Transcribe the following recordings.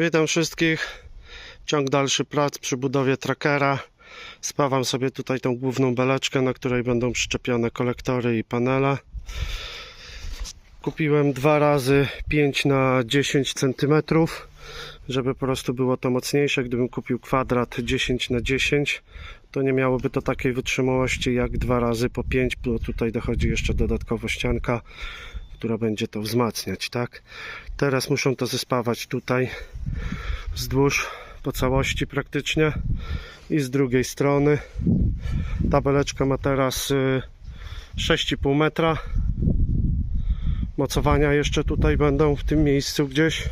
Witam wszystkich. Ciąg dalszy prac przy budowie trackera. Spawam sobie tutaj tą główną beleczkę, na której będą przyczepione kolektory i panele. Kupiłem dwa razy 5 na 10 cm, żeby po prostu było to mocniejsze. Gdybym kupił kwadrat 10 na 10, to nie miałoby to takiej wytrzymałości jak dwa razy po 5, bo tutaj dochodzi jeszcze dodatkowo ścianka, która będzie to wzmacniać, tak? Teraz muszą to zespawać tutaj wzdłuż po całości praktycznie i z drugiej strony tabeleczka ma teraz y, 6,5 metra. Mocowania jeszcze tutaj będą w tym miejscu gdzieś.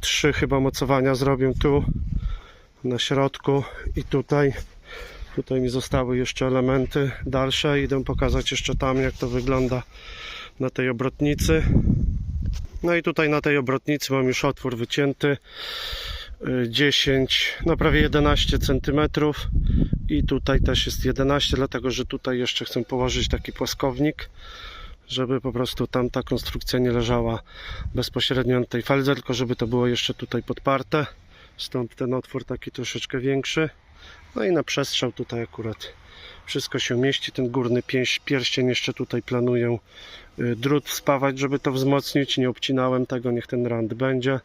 Trzy chyba mocowania zrobię tu na środku i tutaj. Tutaj mi zostały jeszcze elementy dalsze. Idę pokazać jeszcze tam jak to wygląda na tej obrotnicy no i tutaj na tej obrotnicy mam już otwór wycięty y, 10, no prawie 11 cm i tutaj też jest 11, dlatego że tutaj jeszcze chcę położyć taki płaskownik, żeby po prostu tam ta konstrukcja nie leżała bezpośrednio na tej feldze, tylko żeby to było jeszcze tutaj podparte. Stąd ten otwór taki troszeczkę większy. No i na przestrzał tutaj akurat wszystko się mieści. Ten górny pięś, pierścień jeszcze tutaj planuję y, drut spawać, żeby to wzmocnić. Nie obcinałem tego, niech ten rand będzie.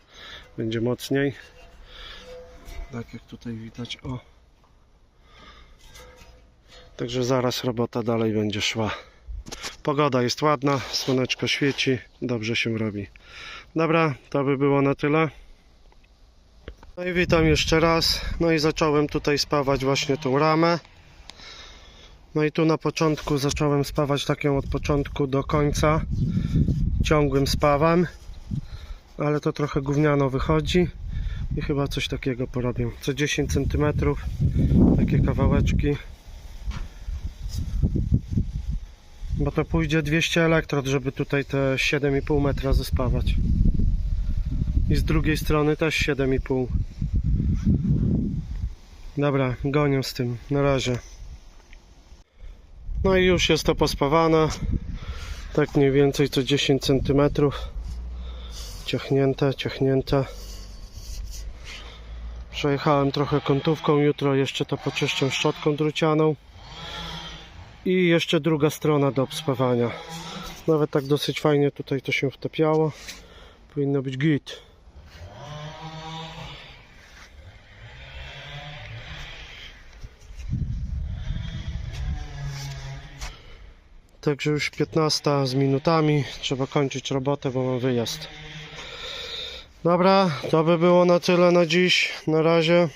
Będzie mocniej. Tak jak tutaj widać. O. Także zaraz robota dalej będzie szła. Pogoda jest ładna, słoneczko świeci, dobrze się robi. Dobra, to by było na tyle. No i witam jeszcze raz. No i zacząłem tutaj spawać właśnie tą ramę. No i tu na początku zacząłem spawać tak ją od początku do końca. Ciągłym spawem. Ale to trochę gówniano wychodzi. I chyba coś takiego porobię. Co 10 cm. Takie kawałeczki. Bo to pójdzie 200 elektrod, żeby tutaj te 7,5 metra zespawać. I z drugiej strony też 7,5. Dobra, gonię z tym. Na razie. No i już jest to pospawane. Tak mniej więcej co 10 cm. Ciachnięte, ciachnięte. Przejechałem trochę kątówką. Jutro jeszcze to poczyszczę szczotką drucianą. I jeszcze druga strona do obspawania. Nawet tak dosyć fajnie tutaj to się wtapiało. Powinno być git. Także już 15 z minutami. Trzeba kończyć robotę, bo mam wyjazd. Dobra, to by było na tyle na dziś. Na razie.